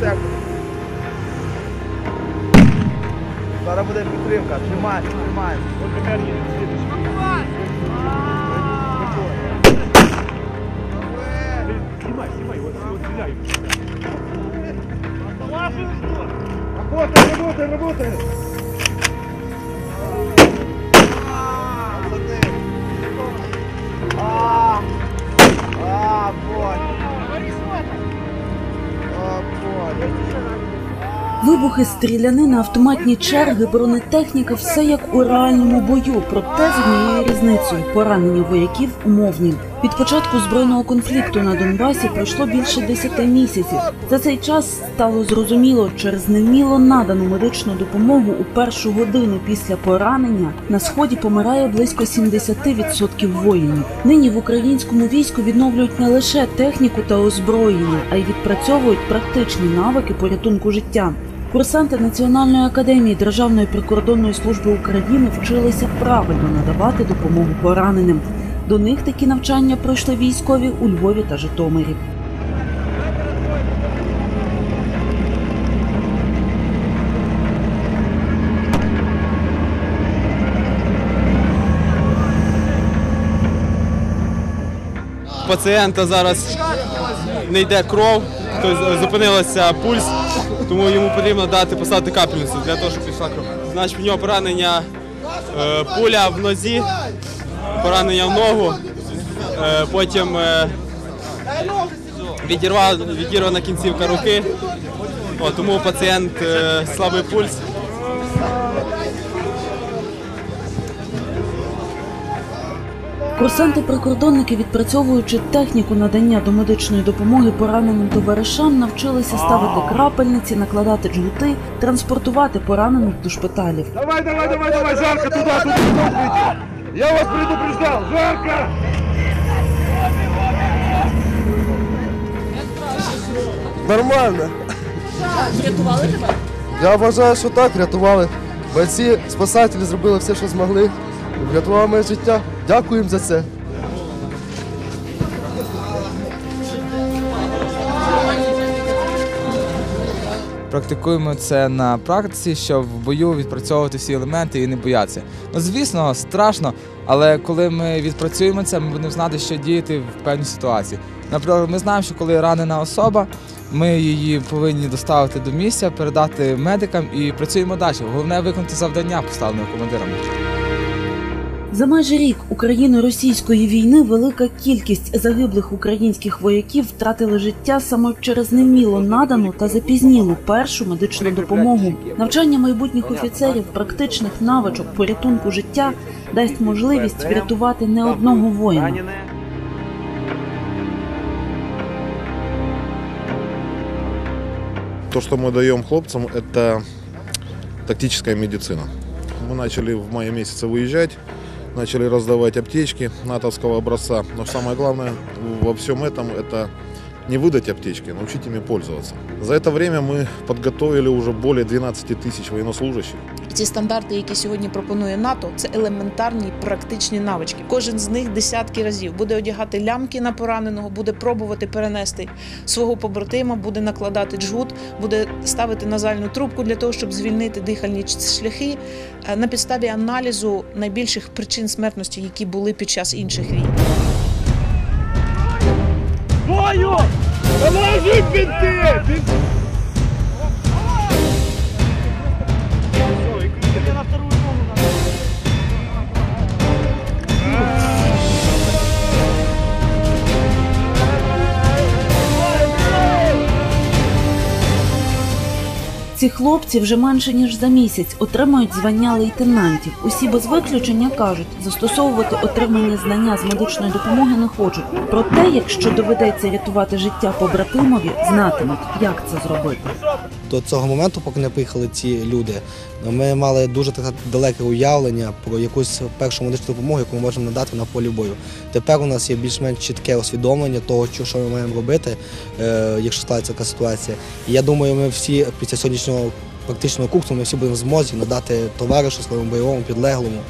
сектор. Зараз буде підтримка. Тримаємо, тримаємо. Снимай, снимай, вот стреляй. Работай, работай, работай. Вибухи, стрілянина, автоматні черги, бронетехніка все як у реальному бою. Проте з однією різницею поранення вояків умовні. Від початку збройного конфлікту на Донбасі пройшло більше 10 місяців. За цей час стало зрозуміло, через неміло надану медичну допомогу у першу годину після поранення на сході помирає близько 70% воїнів. Нині в українському війську відновлюють не лише техніку та озброєння, а й відпрацьовують практичні навики порятунку життя. Курсанти Національної академії Державної прикордонної служби України вчилися правильно надавати допомогу пораненим. До них такі навчання пройшли військові у Львові та Житомирі. пацієнта зараз не йде кров, тобто зупинилося пульс, тому йому потрібно дати поставити капельницю для того, щоб пішла кров. Значить, в нього поранення е, пуля в нозі, поранення в ногу, е, потім е, відірвана кінцівка руки, О, тому пацієнт е, слабий пульс. Курсанти-прикордонники, відпрацьовуючи техніку надання домедичної допомоги пораненим товаришам, навчилися ставити крапельниці, накладати джгути, транспортувати поранених до шпиталів. Давай, давай, давай, давай, жарко туда, туда, туда. Я вас предупреждал, жарко! Нормально. Врятували тебе? Я вважаю, що так, рятували. Бойці, спасателі зробили все, що змогли. Врятували моє життя. Дякую за це. Практикуємо це на практиці, щоб в бою відпрацьовувати всі елементи і не боятися. Ну, звісно, страшно, але коли ми відпрацюємо це, ми будемо знати, що діяти в певній ситуації. Наприклад, ми знаємо, що коли ранена особа, ми її повинні доставити до місця, передати медикам і працюємо далі. Головне виконати завдання, поставлене командирами. За майже рік Україно-російської війни велика кількість загиблих українських вояків втратили життя саме через неміло надану та запізнілу першу медичну допомогу. Навчання майбутніх офіцерів практичних навичок порятунку життя дасть можливість врятувати не одного воїна. То, что мы даем хлопцам, это тактическая медицина. Мы начали в мае месяце выезжать, начали раздавать аптечки натовского образца. Но самое главное во всем этом это не выдать аптечки, а научить ими пользоваться. За это время мы подготовили уже более 12 тысяч военнослужащих. І ці стандарти, які сьогодні пропонує НАТО, це елементарні практичні навички. Кожен з них десятки разів буде одягати лямки на пораненого, буде пробувати перенести свого побратима, буде накладати джгут, буде ставити назальну трубку для того, щоб звільнити дихальні шляхи е, на підставі аналізу найбільших причин смертності, які були під час інших війн. apoio! Eu não é PT! Ці хлопці вже менше ніж за місяць отримають звання лейтенантів. Усі без виключення кажуть, застосовувати отримані знання з медичної допомоги не хочуть. Проте, якщо доведеться рятувати життя побратимові, знатимуть, як це зробити. До цього моменту, поки не приїхали ці люди, ми мали дуже далеке уявлення про якусь першу медичну допомогу, яку ми можемо надати на полі бою. Тепер у нас є більш-менш чітке усвідомлення того, що що ми маємо робити, е, якщо стається така ситуація. І я думаю, ми всі після сьогоднішнього практичного курсу ми всі будемо в змозі надати товаришу своєму бойовому підлеглому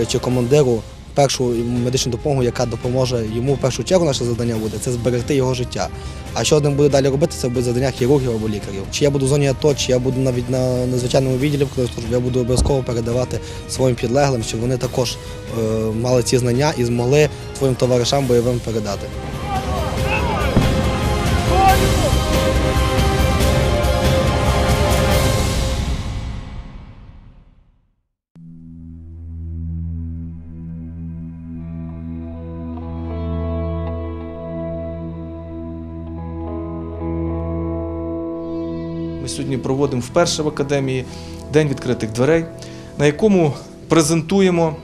е, чи командиру першу медичну допомогу, яка допоможе йому в першу чергу. Наше завдання буде це зберегти його життя. А що одним буде далі робити, це буде завдання хірургів або лікарів. Чи я буду в зоні АТО, чи я буду навіть на незвичайному відділі, службі, я буду обов'язково передавати своїм підлеглим, щоб вони також е, мали ці знання і змогли своїм товаришам бойовим передати. Сьогодні проводимо вперше в академії День відкритих дверей, на якому презентуємо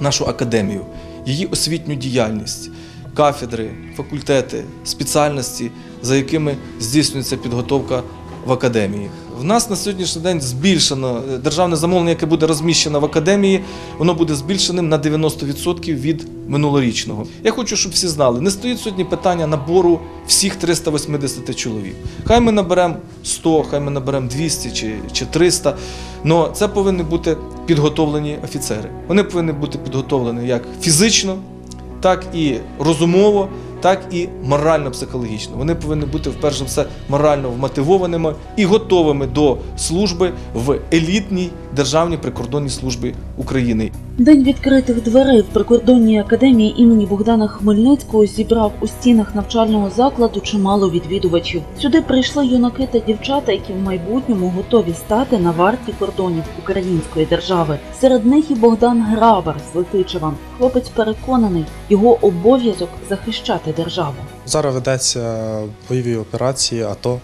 нашу академію, її освітню діяльність, кафедри, факультети, спеціальності, за якими здійснюється підготовка в академії. В нас на сьогоднішній день збільшено е, державне замовлення, яке буде розміщено в академії, воно буде збільшеним на 90% від минулорічного. Я хочу, щоб всі знали, не стоїть сьогодні питання набору всіх 380 чоловік. Хай ми наберемо 100, хай ми наберемо 200 чи, чи 300, але це повинні бути підготовлені офіцери. Вони повинні бути підготовлені як фізично, так і розумово, так і морально-психологічно. Вони повинні бути, вперше все, морально вмотивованими і готовими до служби в елітній державній прикордонній службі України. День відкритих дверей в прикордонній академії імені Богдана Хмельницького зібрав у стінах навчального закладу чимало відвідувачів. Сюди прийшли юнаки та дівчата, які в майбутньому готові стати на варті кордонів української держави. Серед них і Богдан Грабар з Летичева. Хлопець переконаний, його обов'язок захищати державу. Зараз ведеться бойові операції, АТО.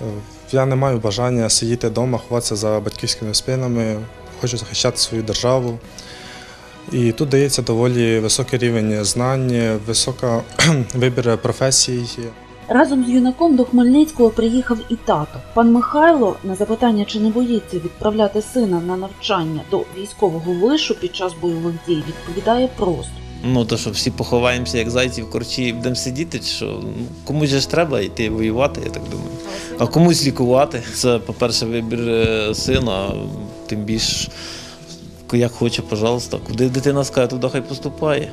Е, Я не маю бажання сидіти вдома, ховатися за батьківськими спинами. Хочу захищати свою державу. І тут дається доволі високий рівень знань, висока вибір професій. Разом з юнаком до Хмельницького приїхав і тато. Пан Михайло на запитання, чи не боїться відправляти сина на навчання до військового вишу під час бойових дій, відповідає просто. Ну, то що всі поховаємося, як зайці в корчі, і будемо сидіти, чи що ну, комусь же ж треба йти воювати, я так думаю. А комусь лікувати. Це, по-перше, вибір е, сина, тим більш як хоче, пожалуйста. Куди дитина скаже, туди хай поступає.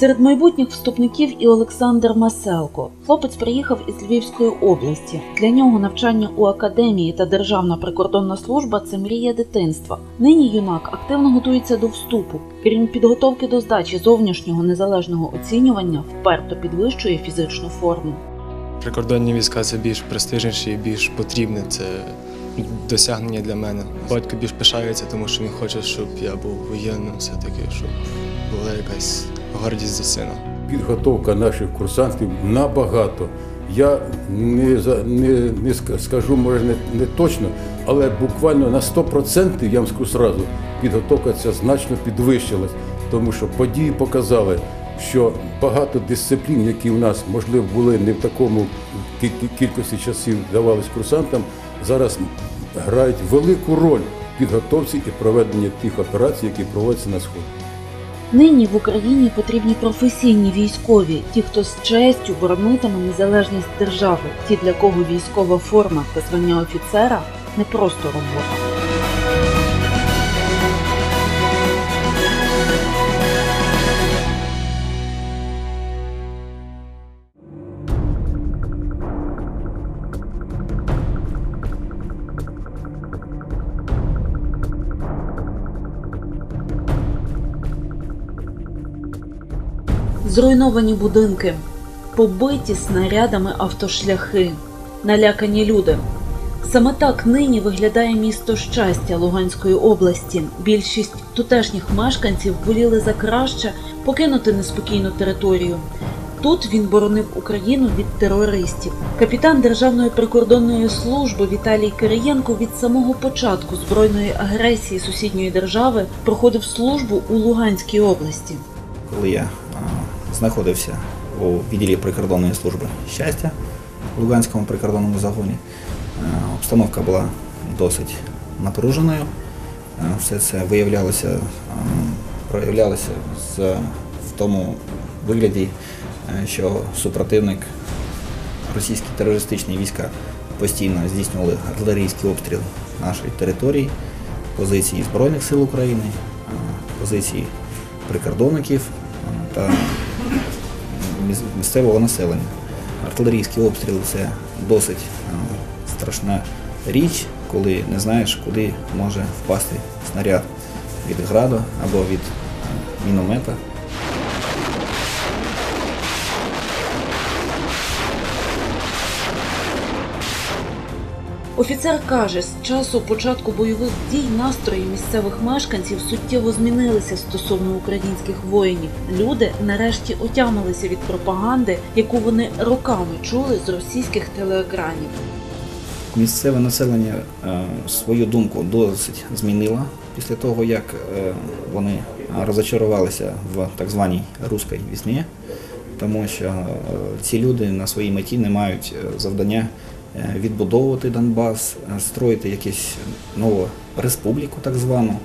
Серед майбутніх вступників і Олександр Маселко. Хлопець приїхав із Львівської області. Для нього навчання у академії та Державна прикордонна служба це мрія дитинства. Нині юнак активно готується до вступу. Крім підготовки до здачі зовнішнього незалежного оцінювання, вперто підвищує фізичну форму. Прикордонні війська це більш престижніше і більш потрібне. Це досягнення для мене. Батько більш пишається, тому що він хоче, щоб я був воєнним, все-таки, щоб була якась гордість за сина. Підготовка наших курсантів набагато. Я не, не, не скажу, може, не, не точно, але буквально на 100% я вам скажу сразу, підготовка ця значно підвищилась, тому що події показали, що багато дисциплін, які у нас, можливо, були не в такому кі- кі- кількості часів давались курсантам, зараз грають велику роль в підготовці і проведенні тих операцій, які проводяться на сході. Нині в Україні потрібні професійні військові, ті, хто з честю боронитиме незалежність держави, ті, для кого військова форма та звання офіцера не просто робота. Зруйновані будинки, побиті снарядами автошляхи, налякані люди. Саме так нині виглядає місто щастя Луганської області. Більшість тутешніх мешканців воліли за краще покинути неспокійну територію. Тут він боронив Україну від терористів. Капітан Державної прикордонної служби Віталій Кириєнко від самого початку збройної агресії сусідньої держави проходив службу у Луганській області. коли я знаходився у відділі прикордонної служби щастя в Луганському прикордонному загоні. Обстановка була досить напруженою. Все це виявлялося, проявлялося з, в тому вигляді, е, що супротивник російські терористичні війська постійно здійснювали артилерійський обстріл нашої території, позиції Збройних сил України, е, позиції прикордонників е, та місцевого населення. Артилерійські обстріли це досить е, страшна річ, коли не знаєш, куди може впасти снаряд від граду або від е, міномета. Офіцер каже, з часу початку бойових дій настрої місцевих мешканців суттєво змінилися стосовно українських воїнів. Люди нарешті отямилися від пропаганди, яку вони роками чули з російських телеекранів. Місцеве населення е, свою думку досить змінило після того, як е, вони розочарувалися в так званій руській вісні, тому що е, ці люди на своїй меті не мають завдання відбудовувати Донбас, е, строїти якусь нову республіку, так звану.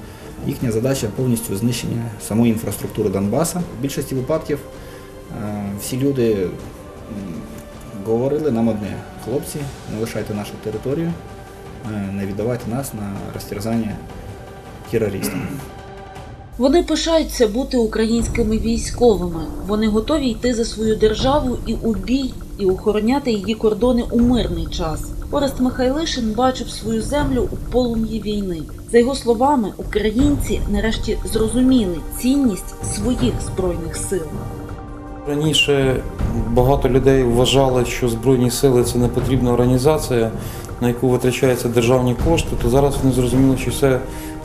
Їхня задача повністю знищення самої інфраструктури Донбаса. В більшості випадків е, всі люди говорили нам одне, хлопці, не лишайте нашу територію, е, не віддавайте нас на розтерзання терористам. Вони пишаються бути українськими військовими. Вони готові йти за свою державу і у бій, і охороняти її кордони у мирний час. Орест Михайлишин бачив свою землю у полум'ї війни. За його словами, українці нарешті зрозуміли цінність своїх збройних сил. Раніше багато людей вважали, що Збройні сили це не потрібна організація, на яку витрачаються державні кошти, то зараз вони зрозуміли, що це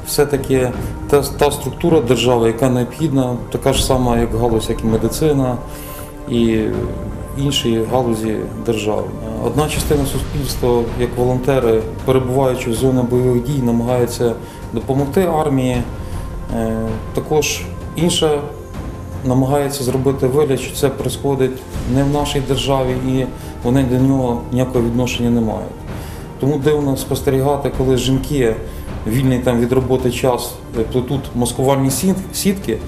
все-таки та, та структура держави, яка необхідна, така ж сама, як галузь, як і медицина і інші галузі держави. Одна частина суспільства, як волонтери, перебуваючи в зоні бойових дій, намагаються допомогти армії. Е, Також інша намагається зробити вигляд, що це происходить не в нашій державі і вони до нього ніякого відношення не мають. Тому дивно спостерігати, коли жінки вільний там від роботи час е, плетуть маскувальні сітки,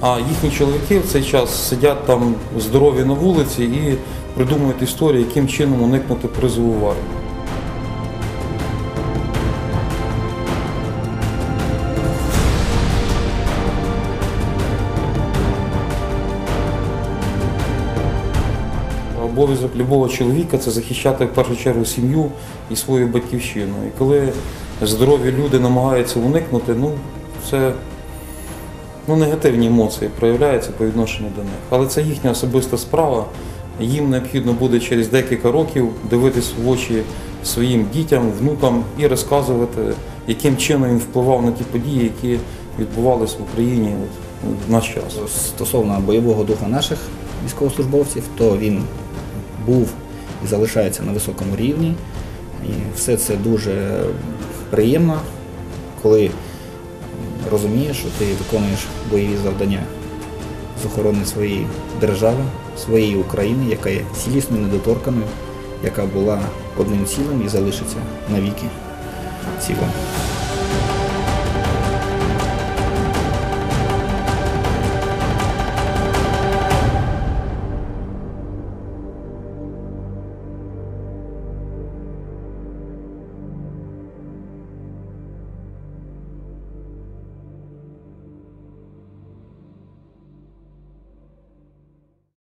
а їхні чоловіки в цей час сидять там здорові на вулиці і придумують історії, яким чином уникнути призову в армію. Обов'язок любого чоловіка це захищати в першу чергу сім'ю і свою батьківщину. І коли здорові люди намагаються уникнути, ну це ну, негативні емоції проявляються по відношенню до них. Але це їхня особиста справа. Їм необхідно буде через декілька років дивитись в очі своїм дітям, внукам і розказувати, яким чином він впливав на ті події, які відбувалися в Україні в наш час. Стосовно бойового духа наших військовослужбовців, то він був і залишається на високому рівні. І все це дуже приємно, коли розумієш, що ти виконуєш бойові завдання з охорони своєї держави, своєї України, яка є цілісною, недоторканою, яка була одним цілим і залишиться навіки цілим.